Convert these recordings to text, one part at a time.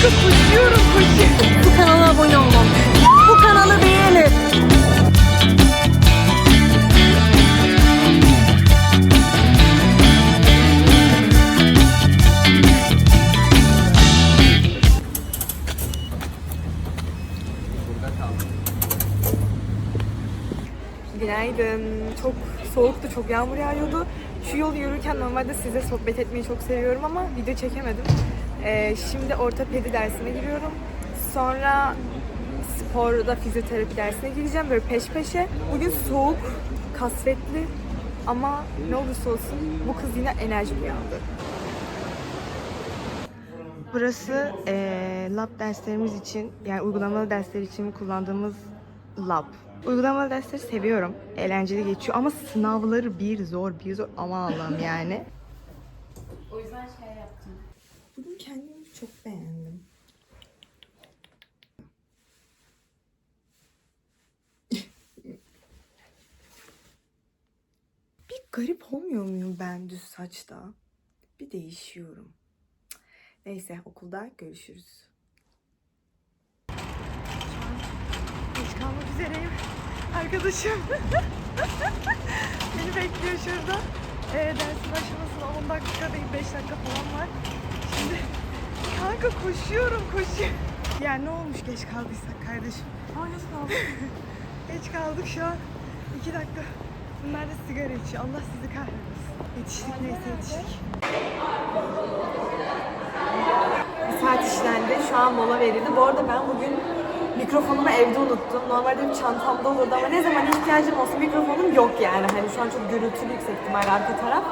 Koşuyorum koşuyorum. Bu kanala abone olmam. Bu kanalı beğenin. Günaydın. Çok soğuktu, çok yağmur yağıyordu. Şu yolu yürürken normalde size sohbet etmeyi çok seviyorum ama video çekemedim. Ee, şimdi ortopedi dersine giriyorum. Sonra sporda fizyoterapi dersine gireceğim böyle peş peşe. Bugün soğuk, kasvetli ama ne olursa olsun bu kız yine enerji uyandı. Burası eee, lab derslerimiz için yani uygulamalı dersler için kullandığımız lab. Uygulamalı dersleri seviyorum. Eğlenceli geçiyor ama sınavları bir zor bir zor aman Allah'ım yani. O yüzden şey yaptım. Bugün kendimi çok beğendim. bir garip olmuyor muyum ben düz saçta? Bir değişiyorum. Neyse okulda görüşürüz. Geç kalmak üzereyim. Arkadaşım. Beni bekliyor şurada. Ee, dersin başlamasına 10 dakika değil 5 dakika falan var. Şimdi kanka koşuyorum koşuyorum. Ya ne olmuş geç kaldıysak kardeşim? Aa geç kaldık. geç kaldık şu an. 2 dakika. Bunlar da sigara içiyor. Allah sizi kahretmesin. Yetiştik neyse yetiştik. Bir saat işlendi. Şu an mola verildi. Bu arada ben bugün mikrofonumu evde unuttum. Normalde bir çantamda olurdu ama ne zaman ihtiyacım olsa mikrofonum yok yani. Hani şu an çok gürültülü yüksek ihtimal arka taraf.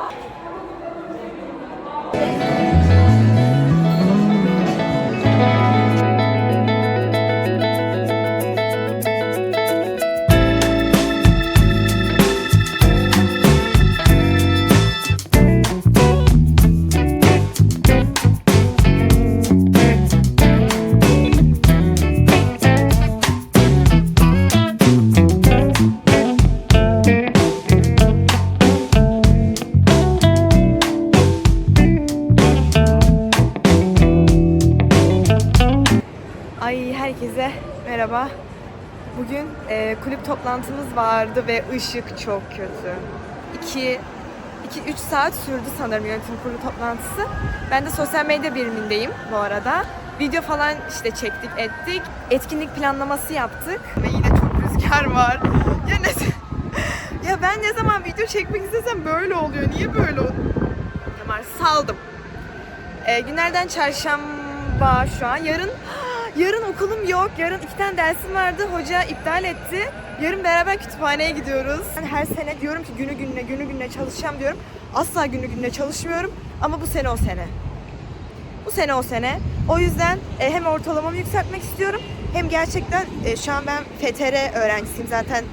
Toplantımız vardı ve ışık çok kötü. 2 2-3 saat sürdü sanırım yönetim kurulu toplantısı. Ben de sosyal medya birimindeyim bu arada. Video falan işte çektik, ettik. Etkinlik planlaması yaptık ve yine çok rüzgar var. Ya ne Ya ben ne zaman video çekmek istesem böyle oluyor. Niye böyle oluyor? Tamam saldım. E, günlerden çarşamba şu an. Yarın yarın okulum yok. Yarın iki tane dersim vardı. Hoca iptal etti. Yarın beraber kütüphaneye gidiyoruz. Ben her sene diyorum ki günü gününe günü gününe çalışacağım diyorum. Asla günü gününe çalışmıyorum. Ama bu sene o sene. Bu sene o sene. O yüzden e, hem ortalamamı yükseltmek istiyorum. Hem gerçekten e, şu an ben FTR öğrencisiyim zaten.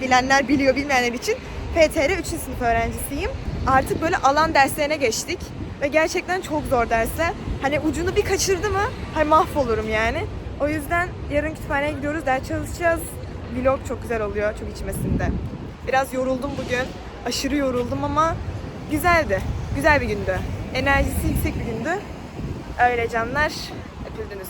Bilenler biliyor bilmeyenler için. FTR 3. sınıf öğrencisiyim. Artık böyle alan derslerine geçtik. Ve gerçekten çok zor dersler. Hani ucunu bir kaçırdı mı hani mahvolurum yani. O yüzden yarın kütüphaneye gidiyoruz, ders çalışacağız. Vlog çok güzel oluyor, çok içmesinde. Biraz yoruldum bugün. Aşırı yoruldum ama güzeldi. Güzel bir gündü. Enerjisi yüksek bir gündü. Öyle canlar. Öpüldünüz.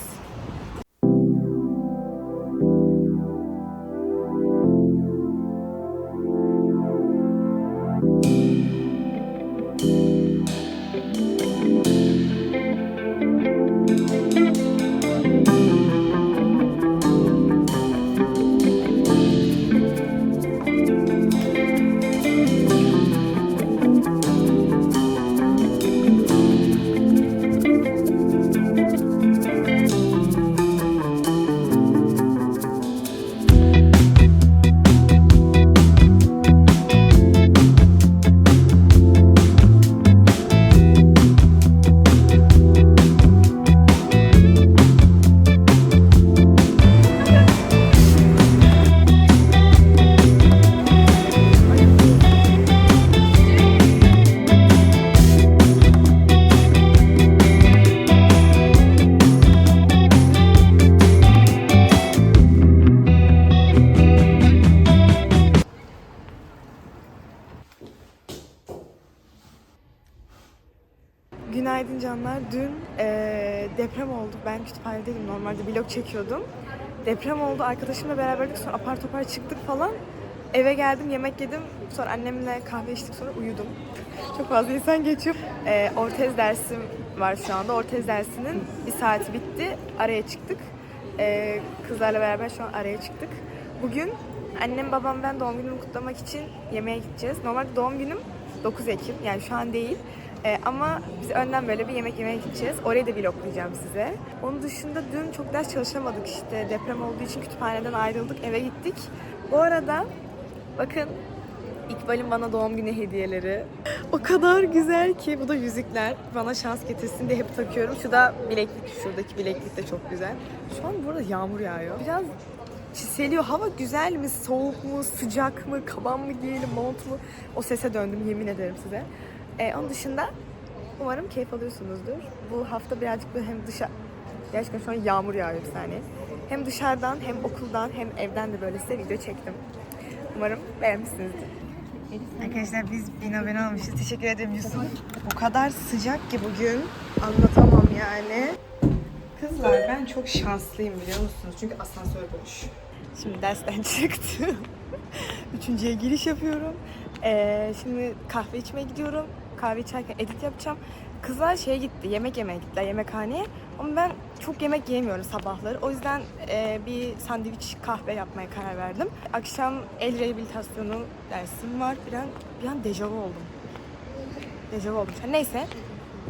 Çekiyordum. Deprem oldu. Arkadaşımla beraberdik. Sonra apar topar çıktık falan. Eve geldim, yemek yedim. Sonra annemle kahve içtik. Sonra uyudum. Çok fazla insan geçiyor. Ee, ortez dersim var şu anda. Ortez dersinin bir saati bitti. Araya çıktık. Ee, kızlarla beraber şu an araya çıktık. Bugün annem, babam, ben doğum günümü kutlamak için yemeğe gideceğiz. Normalde doğum günüm 9 Ekim. Yani şu an değil. Ee, ama biz önden böyle bir yemek yemeye gideceğiz. Orayı da vloglayacağım size. Onun dışında dün çok ders çalışamadık işte. Deprem olduğu için kütüphaneden ayrıldık. Eve gittik. Bu arada bakın İkbal'in bana doğum günü hediyeleri. O kadar güzel ki. Bu da yüzükler. Bana şans getirsin diye hep takıyorum. Şu da bileklik. Şuradaki bileklik de çok güzel. Şu an burada yağmur yağıyor. Biraz çiseliyor. Hava güzel mi? Soğuk mu? Sıcak mı? Kaban mı giyelim? Mont mu? O sese döndüm yemin ederim size. Ee, onun dışında umarım keyif alıyorsunuzdur. Bu hafta birazcık böyle hem dışarı... Gerçekten şu an yağmur yağıyor bir saniye. Hem dışarıdan hem okuldan hem evden de böyle size video çektim. Umarım beğenmişsinizdir. Arkadaşlar biz bin abone olmuşuz. Teşekkür ederim Yusuf. O kadar sıcak ki bugün. Anlatamam yani. Kızlar ben çok şanslıyım biliyor musunuz? Çünkü asansör boş. Şimdi dersten çıktım. Üçüncüye giriş yapıyorum. Ee, şimdi kahve içmeye gidiyorum. Kahve içerken edit yapacağım. Kızlar şeye gitti, yemek yemeye gittiler yemekhaneye. Ama ben çok yemek yiyemiyorum sabahları. O yüzden e, bir sandviç kahve yapmaya karar verdim. Akşam el rehabilitasyonu dersim var. Bir an, bir an dejavu oldum. Dejavu oldum. Neyse.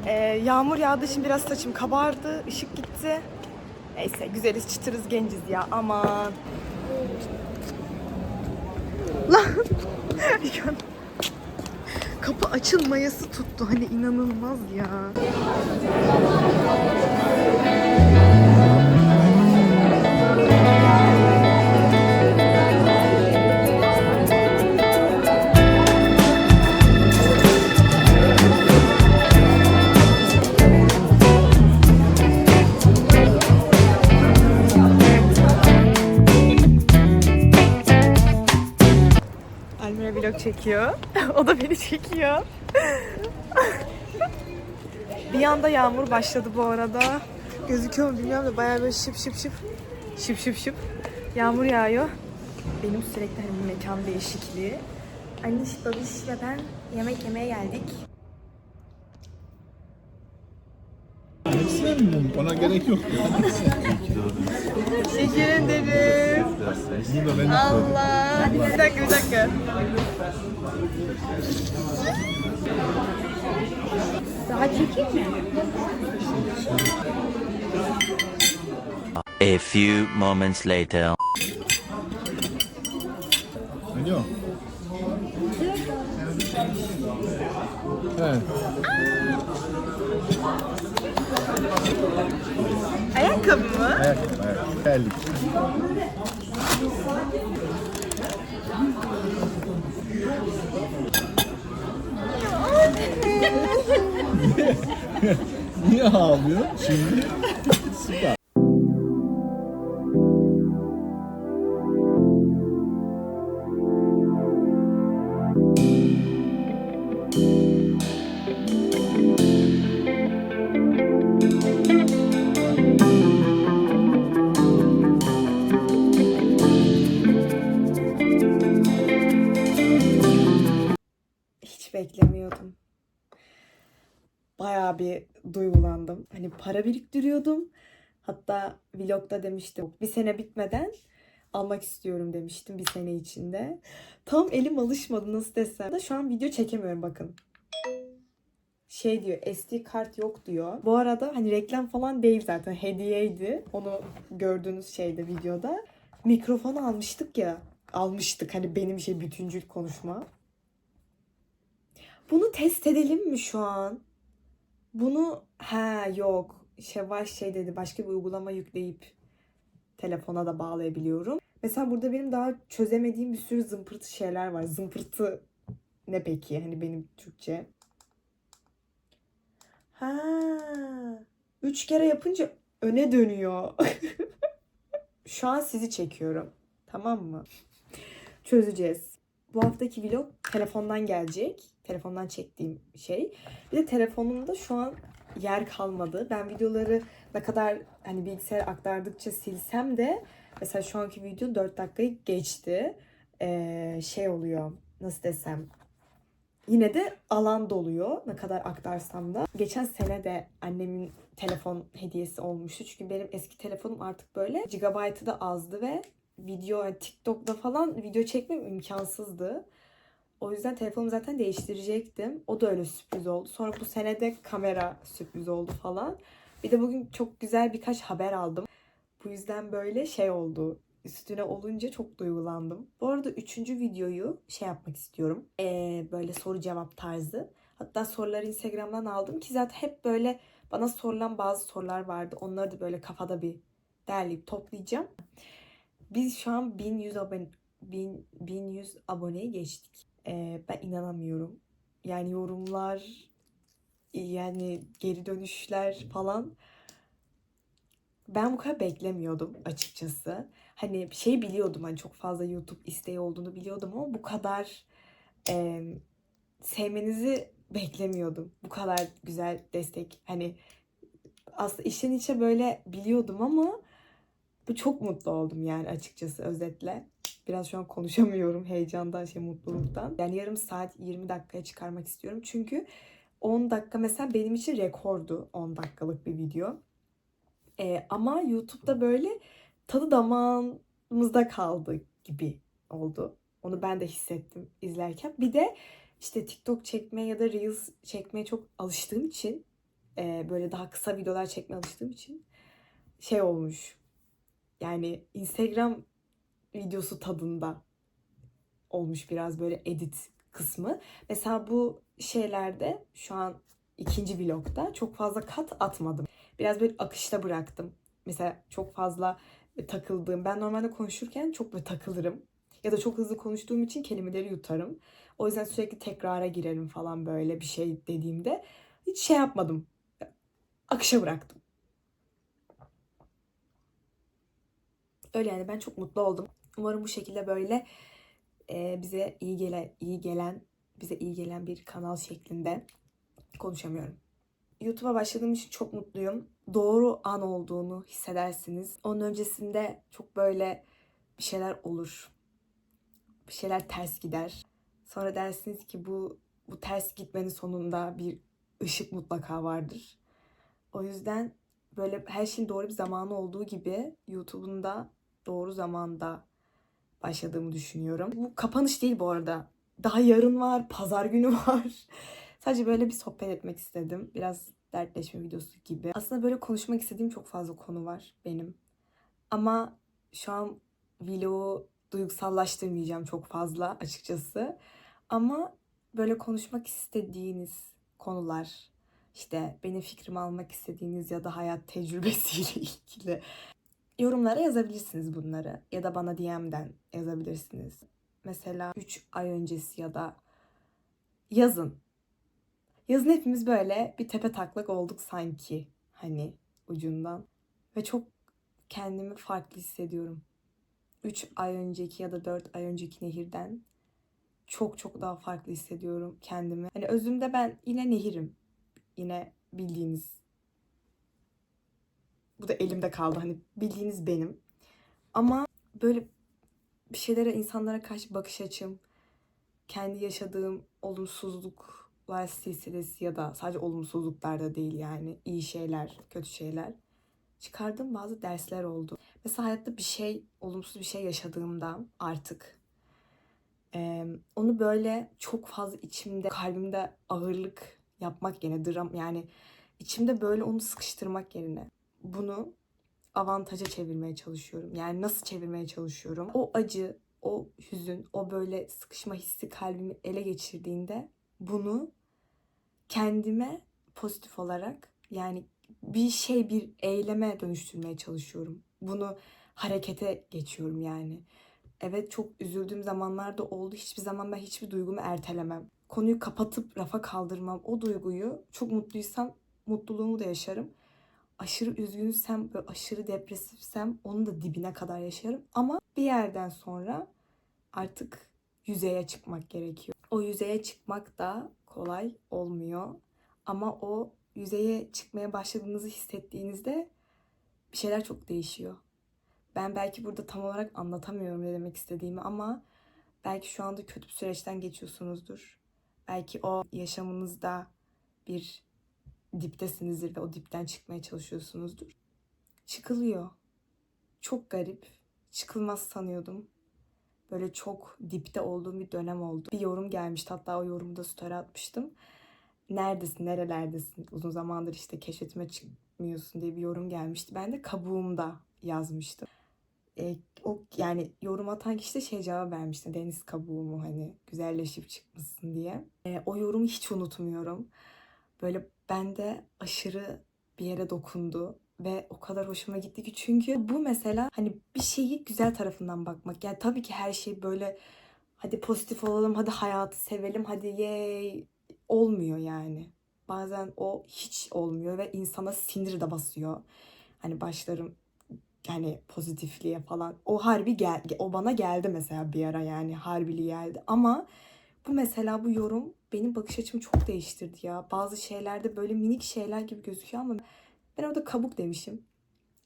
Ee, yağmur yağdı şimdi biraz saçım kabardı. ışık gitti. Neyse güzeliz çıtırız genciz ya aman. Lan. Kapı açılmayası tuttu. Hani inanılmaz ya. Çekiyor. o da beni çekiyor. bir anda yağmur başladı bu arada. Gözüküyor mu bilmiyorum da bayağı böyle şıp şıp şıp. Şıp şıp şıp. Yağmur yağıyor. Benim sürekli hani mekan değişikliği. Anne, babiş ben yemek yemeye geldik. Ona gerek yok. Teşekkür ederim. Allah. Bir dakika bir dakika. Daha çekeyim mi? A few moments later. Alo. Evet. Ayakkabı mı? Ayakkabı, ayakkabı. Terlik. Niye ağlıyor şimdi? Süper. Para biriktiriyordum. Hatta vlogda demiştim bir sene bitmeden almak istiyorum demiştim bir sene içinde. Tam elim alışmadı nasıl desem. Şu an video çekemiyorum bakın. Şey diyor SD kart yok diyor. Bu arada hani reklam falan değil zaten hediyeydi. Onu gördüğünüz şeyde videoda. Mikrofon almıştık ya. Almıştık hani benim şey bütüncül konuşma. Bunu test edelim mi şu an? Bunu ha yok. Şevval şey dedi başka bir uygulama yükleyip telefona da bağlayabiliyorum. Mesela burada benim daha çözemediğim bir sürü zımpırtı şeyler var. Zımpırtı ne peki? Hani benim Türkçe. Ha. Üç kere yapınca öne dönüyor. Şu an sizi çekiyorum. Tamam mı? Çözeceğiz. Bu haftaki vlog telefondan gelecek. Telefondan çektiğim şey. Bir de telefonumda şu an yer kalmadı. Ben videoları ne kadar hani bilgisayara aktardıkça silsem de mesela şu anki video 4 dakikayı geçti. Ee, şey oluyor nasıl desem yine de alan doluyor ne kadar aktarsam da. Geçen sene de annemin telefon hediyesi olmuştu. Çünkü benim eski telefonum artık böyle gigabaytı da azdı ve video yani TikTok'ta falan video çekmem imkansızdı. O yüzden telefonumu zaten değiştirecektim. O da öyle sürpriz oldu. Sonra bu sene de kamera sürpriz oldu falan. Bir de bugün çok güzel birkaç haber aldım. Bu yüzden böyle şey oldu. Üstüne olunca çok duygulandım. Bu arada üçüncü videoyu şey yapmak istiyorum. Ee, böyle soru cevap tarzı. Hatta soruları Instagram'dan aldım ki zaten hep böyle bana sorulan bazı sorular vardı. Onları da böyle kafada bir derleyip toplayacağım. Biz şu an 1100 abone 1000 1100 aboneyi geçtik. Ee, ben inanamıyorum. Yani yorumlar yani geri dönüşler falan ben bu kadar beklemiyordum açıkçası. Hani şey biliyordum hani çok fazla YouTube isteği olduğunu biliyordum ama bu kadar e, sevmenizi beklemiyordum. Bu kadar güzel destek. Hani aslında işin içe böyle biliyordum ama bu çok mutlu oldum yani açıkçası özetle. Biraz şu an konuşamıyorum heyecandan, şey mutluluktan. Yani yarım saat 20 dakikaya çıkarmak istiyorum. Çünkü 10 dakika mesela benim için rekordu 10 dakikalık bir video. Ee, ama YouTube'da böyle tadı damağımızda kaldı gibi oldu. Onu ben de hissettim izlerken. Bir de işte TikTok çekmeye ya da Reels çekmeye çok alıştığım için e, böyle daha kısa videolar çekmeye alıştığım için şey olmuş. Yani Instagram videosu tadında olmuş biraz böyle edit kısmı. Mesela bu şeylerde şu an ikinci vlogda çok fazla kat atmadım. Biraz böyle akışta bıraktım. Mesela çok fazla takıldığım. Ben normalde konuşurken çok böyle takılırım. Ya da çok hızlı konuştuğum için kelimeleri yutarım. O yüzden sürekli tekrara girerim falan böyle bir şey dediğimde. Hiç şey yapmadım. Akışa bıraktım. Öyle yani ben çok mutlu oldum. Umarım bu şekilde böyle e, bize iyi gelen, iyi gelen, bize iyi gelen bir kanal şeklinde konuşamıyorum. YouTube'a başladığım için çok mutluyum. Doğru an olduğunu hissedersiniz. Onun öncesinde çok böyle bir şeyler olur. Bir şeyler ters gider. Sonra dersiniz ki bu bu ters gitmenin sonunda bir ışık mutlaka vardır. O yüzden böyle her şeyin doğru bir zamanı olduğu gibi YouTube'un da doğru zamanda başladığımı düşünüyorum. Bu kapanış değil bu arada. Daha yarın var, pazar günü var. Sadece böyle bir sohbet etmek istedim. Biraz dertleşme videosu gibi. Aslında böyle konuşmak istediğim çok fazla konu var benim. Ama şu an vlogu duygusallaştırmayacağım çok fazla açıkçası. Ama böyle konuşmak istediğiniz konular, işte benim fikrimi almak istediğiniz ya da hayat tecrübesiyle ilgili yorumlara yazabilirsiniz bunları. Ya da bana DM'den yazabilirsiniz. Mesela 3 ay öncesi ya da yazın. Yazın hepimiz böyle bir tepe taklak olduk sanki. Hani ucundan. Ve çok kendimi farklı hissediyorum. 3 ay önceki ya da 4 ay önceki nehirden çok çok daha farklı hissediyorum kendimi. Hani özümde ben yine nehirim. Yine bildiğiniz bu da elimde kaldı. Hani bildiğiniz benim. Ama böyle bir şeylere, insanlara karşı bakış açım, kendi yaşadığım olumsuzluklar silsilesi ya da sadece olumsuzluklar da değil yani iyi şeyler, kötü şeyler çıkardığım bazı dersler oldu. Mesela hayatta bir şey, olumsuz bir şey yaşadığımda artık eee, onu böyle çok fazla içimde, kalbimde ağırlık yapmak yerine dram yani içimde böyle onu sıkıştırmak yerine bunu avantaja çevirmeye çalışıyorum. Yani nasıl çevirmeye çalışıyorum? O acı, o hüzün, o böyle sıkışma hissi kalbimi ele geçirdiğinde bunu kendime pozitif olarak yani bir şey bir eyleme dönüştürmeye çalışıyorum. Bunu harekete geçiyorum yani. Evet çok üzüldüğüm zamanlarda oldu. Hiçbir zaman ben hiçbir duygumu ertelemem. Konuyu kapatıp rafa kaldırmam. O duyguyu çok mutluysam mutluluğumu da yaşarım aşırı üzgünsem, böyle aşırı depresifsem onu da dibine kadar yaşarım. Ama bir yerden sonra artık yüzeye çıkmak gerekiyor. O yüzeye çıkmak da kolay olmuyor. Ama o yüzeye çıkmaya başladığınızı hissettiğinizde bir şeyler çok değişiyor. Ben belki burada tam olarak anlatamıyorum ne demek istediğimi ama belki şu anda kötü bir süreçten geçiyorsunuzdur. Belki o yaşamınızda bir diptesinizdir ve o dipten çıkmaya çalışıyorsunuzdur. Çıkılıyor. Çok garip. Çıkılmaz sanıyordum. Böyle çok dipte olduğum bir dönem oldu. Bir yorum gelmişti. Hatta o yorumda story atmıştım. Neredesin, nerelerdesin? Uzun zamandır işte keşfetime çıkmıyorsun diye bir yorum gelmişti. Ben de kabuğumda yazmıştım. E, o yani yorum atan kişi de şey cevap vermişti. Deniz kabuğu mu hani güzelleşip çıkmışsın diye. E, o yorumu hiç unutmuyorum. Böyle bende aşırı bir yere dokundu ve o kadar hoşuma gitti ki çünkü bu mesela hani bir şeyi güzel tarafından bakmak. Yani tabii ki her şey böyle hadi pozitif olalım, hadi hayatı sevelim, hadi yey olmuyor yani. Bazen o hiç olmuyor ve insana sinir de basıyor. Hani başlarım yani pozitifliğe falan. O harbi gel o bana geldi mesela bir ara yani harbili geldi. Ama bu mesela bu yorum benim bakış açımı çok değiştirdi ya. Bazı şeylerde böyle minik şeyler gibi gözüküyor ama ben orada kabuk demişim.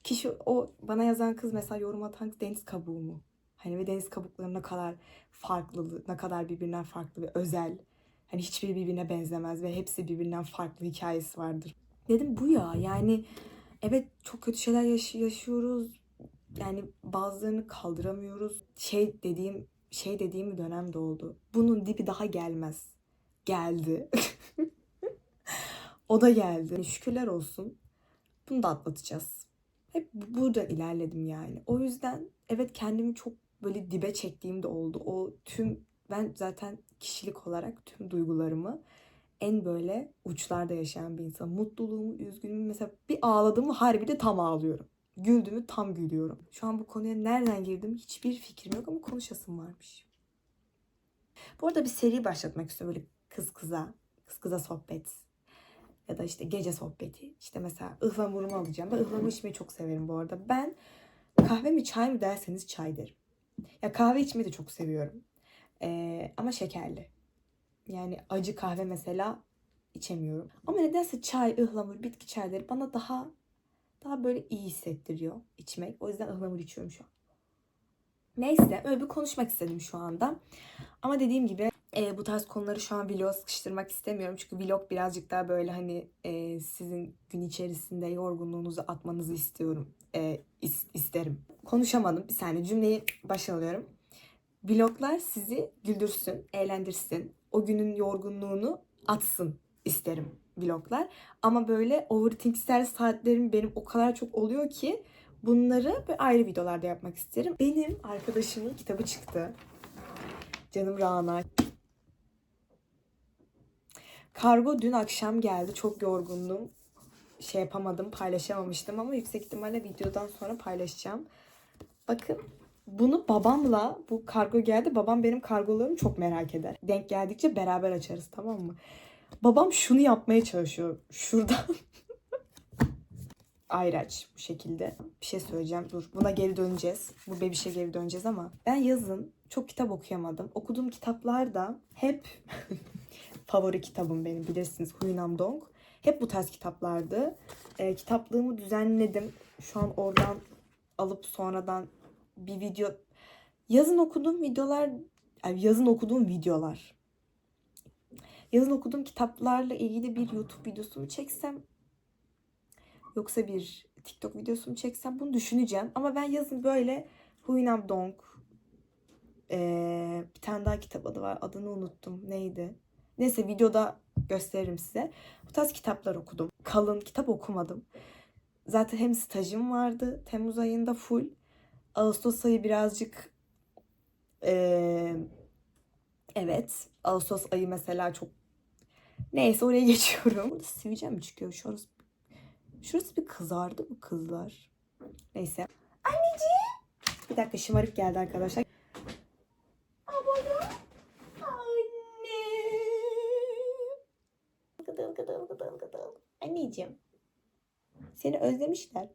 Kişi o bana yazan kız mesela yorum atan deniz kabuğu mu? Hani ve deniz kabukları ne kadar farklı, ne kadar birbirinden farklı ve özel. Hani hiçbiri birbirine benzemez ve hepsi birbirinden farklı hikayesi vardır. Dedim bu ya yani evet çok kötü şeyler yaş- yaşıyoruz. Yani bazılarını kaldıramıyoruz. Şey dediğim şey dediğim bir dönem de oldu. Bunun dibi daha gelmez. Geldi. o da geldi. Yani şükürler olsun. Bunu da atlatacağız. Hep bu- burada ilerledim yani. O yüzden evet kendimi çok böyle dibe çektiğim de oldu. O tüm ben zaten kişilik olarak tüm duygularımı en böyle uçlarda yaşayan bir insan. Mutluluğumu, üzgünlüğümü mesela bir ağladığımı harbi de tam ağlıyorum. Güldüğümü tam gülüyorum. Şu an bu konuya nereden girdim hiçbir fikrim yok ama konuşasım varmış. Bu arada bir seri başlatmak istiyorum böyle kız kıza, kız kıza sohbet. Ya da işte gece sohbeti. İşte mesela ıhlamurumu alacağım. Ben ıhlamur içmeyi çok severim bu arada. Ben kahve mi çay mı derseniz çay derim. Ya kahve içmeyi de çok seviyorum. Ee, ama şekerli. Yani acı kahve mesela içemiyorum. Ama nedense çay, ıhlamur, bitki çayları bana daha daha böyle iyi hissettiriyor içmek. O yüzden ıhlamur içiyorum şu an. Neyse öyle bir konuşmak istedim şu anda. Ama dediğim gibi e, bu tarz konuları şu an vlog sıkıştırmak istemiyorum. Çünkü vlog birazcık daha böyle hani e, sizin gün içerisinde yorgunluğunuzu atmanızı istiyorum. E, is- isterim. Konuşamadım. Bir saniye cümleyi başa alıyorum. Vloglar sizi güldürsün, eğlendirsin. O günün yorgunluğunu atsın isterim vloglar. Ama böyle overthinksel saatlerim benim o kadar çok oluyor ki bunları ayrı videolarda yapmak isterim. Benim arkadaşımın kitabı çıktı. Canım Rana. Kargo dün akşam geldi. Çok yorgundum. Şey yapamadım, paylaşamamıştım ama yüksek ihtimalle videodan sonra paylaşacağım. Bakın bunu babamla bu kargo geldi. Babam benim kargolarımı çok merak eder. Denk geldikçe beraber açarız tamam mı? Babam şunu yapmaya çalışıyor. Şuradan ayraç bu şekilde. Bir şey söyleyeceğim. Dur buna geri döneceğiz. Bu bebişe geri döneceğiz ama ben yazın çok kitap okuyamadım. Okuduğum kitaplar da hep favori kitabım benim bilirsiniz Huynam Dong. Hep bu tarz kitaplardı. Ee, kitaplığımı düzenledim. Şu an oradan alıp sonradan bir video yazın okuduğum videolar ay, yazın okuduğum videolar yazın okuduğum kitaplarla ilgili bir YouTube videosu mu çeksem yoksa bir TikTok videosu mu çeksem bunu düşüneceğim ama ben yazın böyle Huynam Dong ee, bir tane daha kitap adı var adını unuttum neydi neyse videoda gösteririm size bu tarz kitaplar okudum kalın kitap okumadım zaten hem stajım vardı Temmuz ayında full Ağustos ayı birazcık eee, evet Ağustos ayı mesela çok neyse oraya geçiyorum. Burada sivilcem mi çıkıyor? Şurası, şurası bir kızardı mı kızlar? Neyse. Anneciğim. Bir dakika şımarık geldi arkadaşlar. Anneciğim. Seni özlemişler.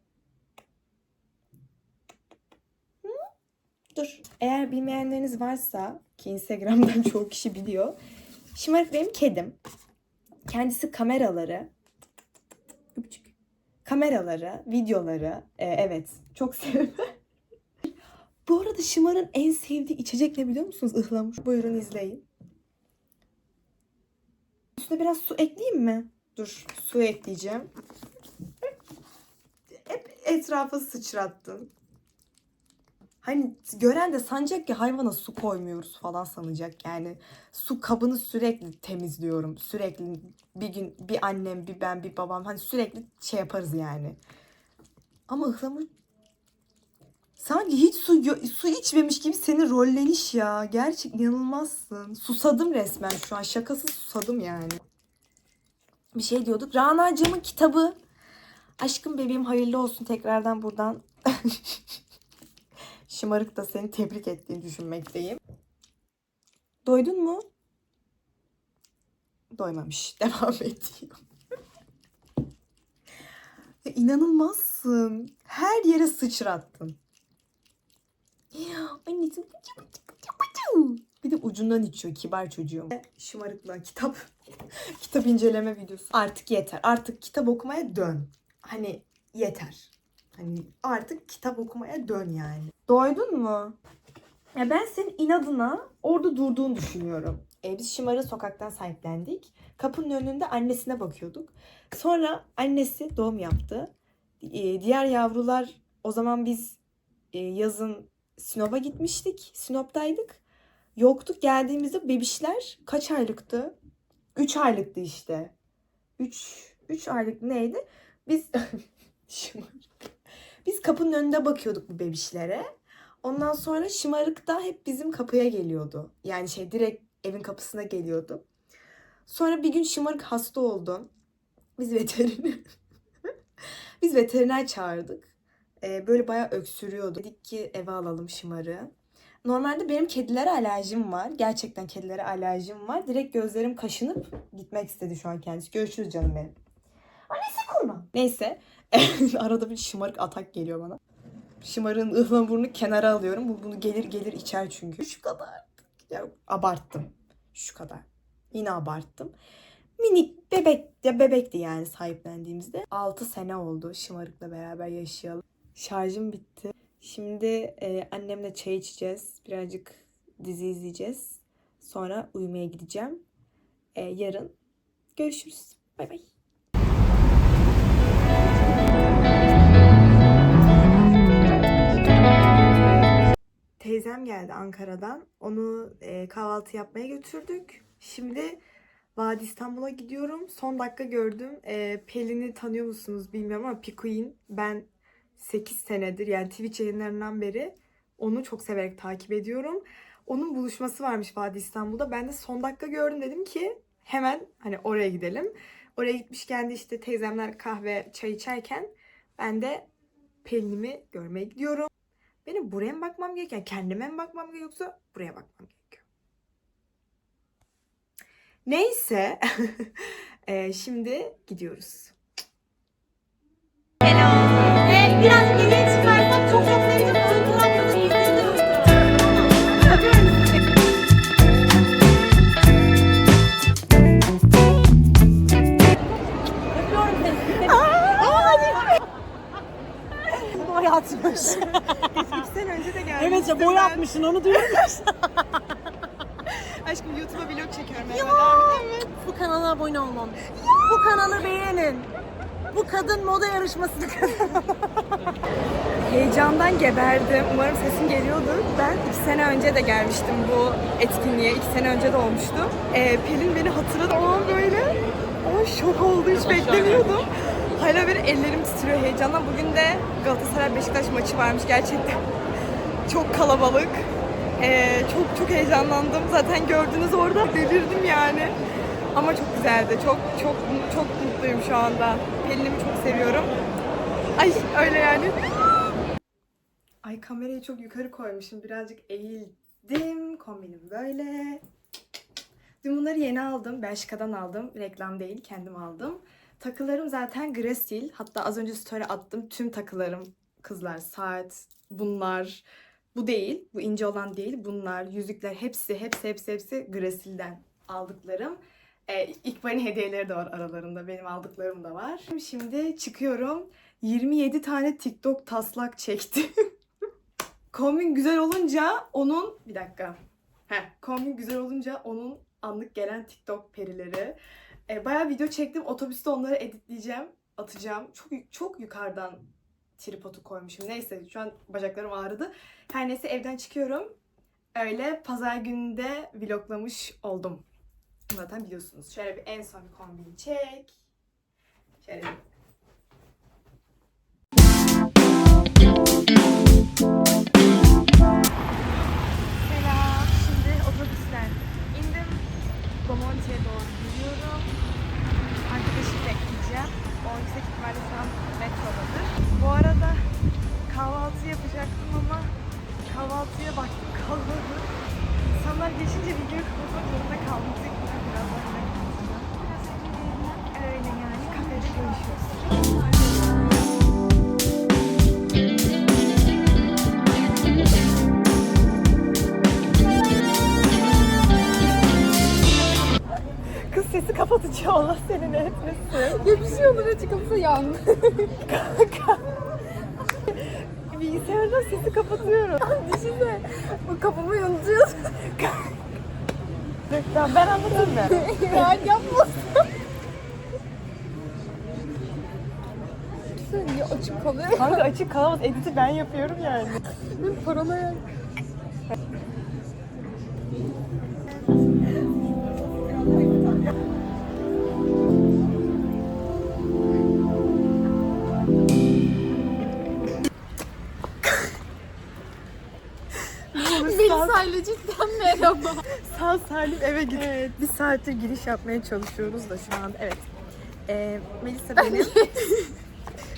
Dur. Eğer bilmeyenleriniz varsa ki Instagram'dan çoğu kişi biliyor. Şımarık benim kedim. Kendisi kameraları Öpücük. Kameraları, videoları, e, evet çok seviyorum. Bu arada Şımar'ın en sevdiği içecek ne biliyor musunuz? Ihlamur. Buyurun izleyin. Üstüne biraz su ekleyeyim mi? Dur su ekleyeceğim. Hep etrafa sıçrattın. Hani gören de sanacak ki hayvana su koymuyoruz falan sanacak yani. Su kabını sürekli temizliyorum. Sürekli bir gün bir annem, bir ben, bir babam hani sürekli şey yaparız yani. Ama ıhlamur sanki hiç su su içmemiş gibi seni rolleniş ya. Gerçek inanılmazsın. Susadım resmen şu an. Şakasız susadım yani. Bir şey diyorduk. Rana'cığımın kitabı. Aşkım bebeğim hayırlı olsun tekrardan buradan. Şımarık da seni tebrik ettiğini düşünmekteyim. Doydun mu? Doymamış. Devam ediyor. İnanılmazsın. Her yere sıçrattın. Anneciğim. Bir de ucundan içiyor kibar çocuğum. Şımarıkla kitap kitap inceleme videosu. Artık yeter. Artık kitap okumaya dön. Hani yeter. Hani artık kitap okumaya dön yani. Doydun mu? Ya ben senin inadına orada durduğunu düşünüyorum. E, biz Şımar'ı sokaktan sahiplendik. Kapının önünde annesine bakıyorduk. Sonra annesi doğum yaptı. E, diğer yavrular o zaman biz e, yazın Sinop'a gitmiştik. Sinop'taydık. Yoktuk. Geldiğimizde bebişler kaç aylıktı? 3 aylıktı işte. 3 3 aylık neydi? Biz. Biz kapının önünde bakıyorduk bu bebişlere. Ondan sonra şımarık da hep bizim kapıya geliyordu. Yani şey direkt evin kapısına geliyordu. Sonra bir gün şımarık hasta oldu. Biz veteriner Biz veteriner çağırdık. Ee, böyle bayağı öksürüyordu. Dedik ki eve alalım şımarığı. Normalde benim kedilere alerjim var. Gerçekten kedilere alerjim var. Direkt gözlerim kaşınıp gitmek istedi şu an kendisi. Görüşürüz canım benim. Annesi kurban. Neyse. Arada bir şımarık atak geliyor bana. Şımarığın ıhlamurunu kenara alıyorum. Bu bunu gelir gelir içer çünkü. Şu kadar. Ya abarttım. Şu kadar. Yine abarttım. Minik bebek ya bebekti yani sahiplendiğimizde. 6 sene oldu şımarıkla beraber yaşayalım. Şarjım bitti. Şimdi e, annemle çay içeceğiz. Birazcık dizi izleyeceğiz. Sonra uyumaya gideceğim. E, yarın görüşürüz. Bay bay. Teyzem geldi Ankara'dan. Onu e, kahvaltı yapmaya götürdük. Şimdi Vadi İstanbul'a gidiyorum. Son dakika gördüm. E, Pelin'i tanıyor musunuz bilmiyorum ama Pikuin. Ben 8 senedir yani Twitch yayınlarından beri onu çok severek takip ediyorum. Onun buluşması varmış Vadi İstanbul'da. Ben de son dakika gördüm dedim ki hemen hani oraya gidelim. Oraya gitmişken de işte teyzemler kahve çay içerken ben de Pelin'imi görmeye gidiyorum. Benim buraya mı bakmam gerekiyor? Kendime mi bakmam gerekiyor yoksa buraya bakmam gerekiyor? Neyse. Eee, şimdi gidiyoruz. Biraz geriye çıkarsak çok sevdim. Ön tarafta da izledim. Öpüyorum seni. boy atmış. İki sene önce de gelmiştim evet ya boy ben. atmışsın onu duyuyor musun? Aşkım YouTube'a vlog çekiyorum. Abi. Evet. Bu kanala abone olun. Bu kanalı beğenin. Bu kadın moda yarışmasını Heyecandan geberdim. Umarım sesim geliyordur. Ben iki sene önce de gelmiştim bu etkinliğe. İki sene önce de olmuştu. Ee, Pelin beni hatırladı ama böyle. Ama şok oldu. Hiç beklemiyordum. Hala böyle ellerim titriyor heyecandan. Bugün de Galatasaray Beşiktaş maçı varmış gerçekten. Çok kalabalık. Ee, çok çok heyecanlandım. Zaten gördünüz orada delirdim yani. Ama çok güzeldi. Çok çok çok mutluyum şu anda. Pelin'imi çok seviyorum. Ay öyle yani. Ay kamerayı çok yukarı koymuşum. Birazcık eğildim. Kombinim böyle. Dün bunları yeni aldım. Belçika'dan aldım. Reklam değil. Kendim aldım. Takılarım zaten Gresil. Hatta az önce story attım. Tüm takılarım kızlar. Saat, bunlar. Bu değil. Bu ince olan değil. Bunlar, yüzükler hepsi, hepsi, hepsi, hepsi Gresil'den aldıklarım. E, İkbal'in hediyeleri de var aralarında. Benim aldıklarım da var. Şimdi çıkıyorum. 27 tane TikTok taslak çektim. Kombin güzel olunca onun... Bir dakika. Heh, kombin güzel olunca onun anlık gelen TikTok perileri. E, bayağı video çektim. Otobüste onları editleyeceğim. Atacağım. Çok çok yukarıdan tripodu koymuşum. Neyse şu an bacaklarım ağrıdı. Her neyse evden çıkıyorum. Öyle pazar gününde vloglamış oldum. Zaten biliyorsunuz. Şöyle bir en son bir kombini çek. Şöyle bir Bomonti'ye doğru yürüyorum. Arkadaşımı bekleyeceğim. O yüksek ihtimalle şu metrodadır. Bu arada kahvaltı yapacaktım ama kahvaltıya baktım kalmadı. İnsanlar geçince videoyu kapatmak zorunda kaldım. Birazdan ben kapatacağım. Öyle yani kafede görüşürüz. Kapatıcı Allah seni ne etmesin. Ya bir şey olur açık kapısı yandı. Bilgisayardan sesi kapatıyorum. Düşünsene. Bu kapımı unutuyorsun. Tamam ben anlatayım mı? ya yapma. Sen niye açık kalıyor? Kanka açık kalamaz. Editi ben yapıyorum yani. Benim paranoya. Merhaba. Sağ salim eve git. Bir saattir giriş yapmaya çalışıyoruz da şu an. Evet. Ee, Melisa benim.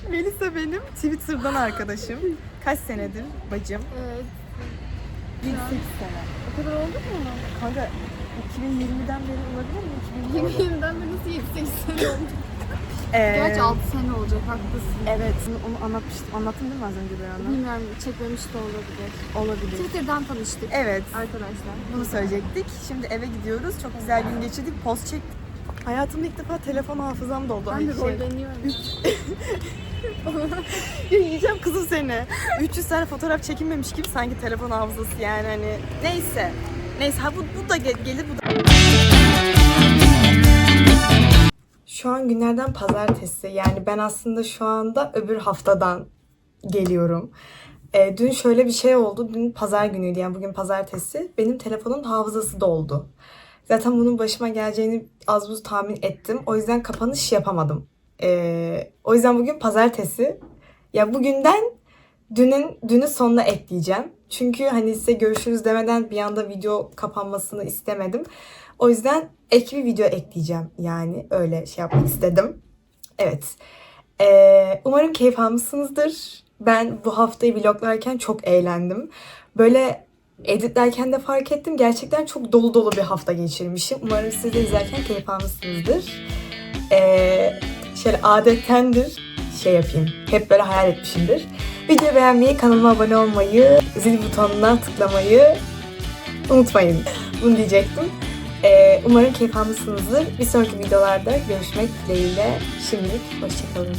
Melisa benim Twitter'dan arkadaşım. Kaç senedir bacım? Evet. 28 sene. O kadar oldu mu? Kanka 2020'den beri olabilir mi? 2020. 2020'den beri nasıl 7-8 sene oldu? Ee, Gerçi 6 sene olacak haklısın. Evet, onu, anlatmıştım. Anlattım değil mi az önce bir anda? Bilmiyorum çekmemiş de olabilir. Olabilir. Twitter'dan tanıştık Evet, arkadaşlar. bunu söyleyecektik. Şimdi eve gidiyoruz. Çok güzel gün geçirdik. Post çektik. Hayatımda ilk defa telefon hafızam doldu. Ben de şey, rolleniyorum. Ya yiyeceğim kızım seni. 300 tane fotoğraf çekinmemiş gibi sanki telefon hafızası yani hani. Neyse. Neyse ha bu, bu da gel- gelir bu da. Şu an günlerden pazartesi. Yani ben aslında şu anda öbür haftadan geliyorum. Ee, dün şöyle bir şey oldu. Dün pazar günüydü yani bugün pazartesi. Benim telefonun hafızası doldu. Zaten bunun başıma geleceğini az buz tahmin ettim. O yüzden kapanış yapamadım. Ee, o yüzden bugün pazartesi. Ya bugünden dünün dünü sonuna ekleyeceğim. Çünkü hani size görüşürüz demeden bir anda video kapanmasını istemedim. O yüzden ek bir video ekleyeceğim. Yani öyle şey yapmak istedim. Evet. Ee, umarım keyif almışsınızdır. Ben bu haftayı vloglarken çok eğlendim. Böyle editlerken de fark ettim. Gerçekten çok dolu dolu bir hafta geçirmişim. Umarım siz de izlerken keyif almışsınızdır. Ee, şöyle adettendir şey yapayım. Hep böyle hayal etmişimdir. Videoyu beğenmeyi, kanalıma abone olmayı, zil butonuna tıklamayı unutmayın. Bunu diyecektim. Ee, umarım keyif almışsınızdır. Bir sonraki videolarda görüşmek dileğiyle. Şimdilik hoşçakalın.